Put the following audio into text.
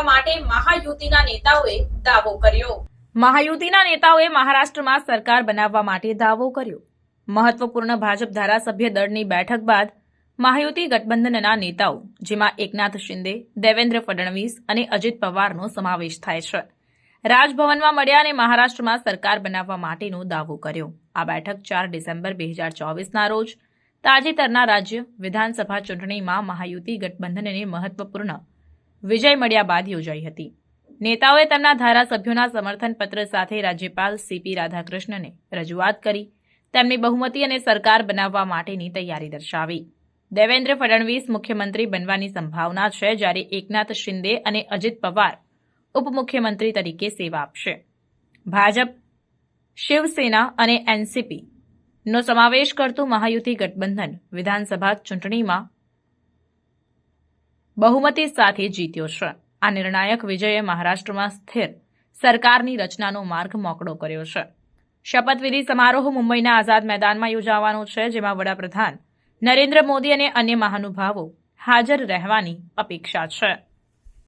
માટે મહાયુતિના નેતાઓએ દાવો કર્યો. મહાયુતિના નેતાઓએ મહારાષ્ટ્રમાં સરકાર બનાવવા માટે દાવો કર્યો. મહત્વપૂર્ણ ભાજપ ધારાસભ્ય દળની બેઠક બાદ મહાયુતિ ગઠબંધનના નેતાઓ, જેમાં એકનાથ શિંદે, દેવેન્દ્ર ફડણવીસ અને અજીત પવારનો સમાવેશ થાય છે, રાજભવનમાં મળ્યા અને મહારાષ્ટ્રમાં સરકાર બનાવવા માટેનો દાવો કર્યો. આ બેઠક ચાર ડિસેમ્બર બે હજાર ચોવીસના રોજ તાજેતરના રાજ્ય વિધાનસભા ચૂંટણીમાં મહાયુતિ ગઠબંધનને મહત્વપૂર્ણ વિજય મળ્યા બાદ યોજાઈ હતી. નેતાઓએ તેમના ધારાસભ્યોના સમર્થન પત્ર સાથે રાજ્યપાલ સીપી રાધાકૃષ્ણને રજૂઆત કરી, તેમની બહુમતી અને સરકાર બનાવવા માટેની તૈયારી દર્શાવી. દેવેન્દ્ર ફડણવીસ મુખ્યમંત્રી બનવાની સંભાવના છે જ્યારે એકનાથ શિંદે અને અજીત પવાર ઉપમુખ્યમંત્રી તરીકે સેવા આપશે. ભાજપ, શિવસેના અને એનસીપી નો સમાવેશ કરતું મહાયુતિ ગઠબંધન વિધાનસભા ચૂંટણીમાં બહુમતી સાથે જીત્યો છે. આ નિર્ણાયક વિજયે મહારાષ્ટ્રમાં સ્થિર સરકારની રચનાનો માર્ગ મોકળો કર્યો છે. શપથવિધિ સમારોહ મુંબઈના આઝાદ મેદાનમાં યોજાવાનો છે, જેમાં વડાપ્રધાન નરેન્દ્ર મોદી અને અન્ય મહાનુભાવો હાજર રહેવાની અપેક્ષા છે.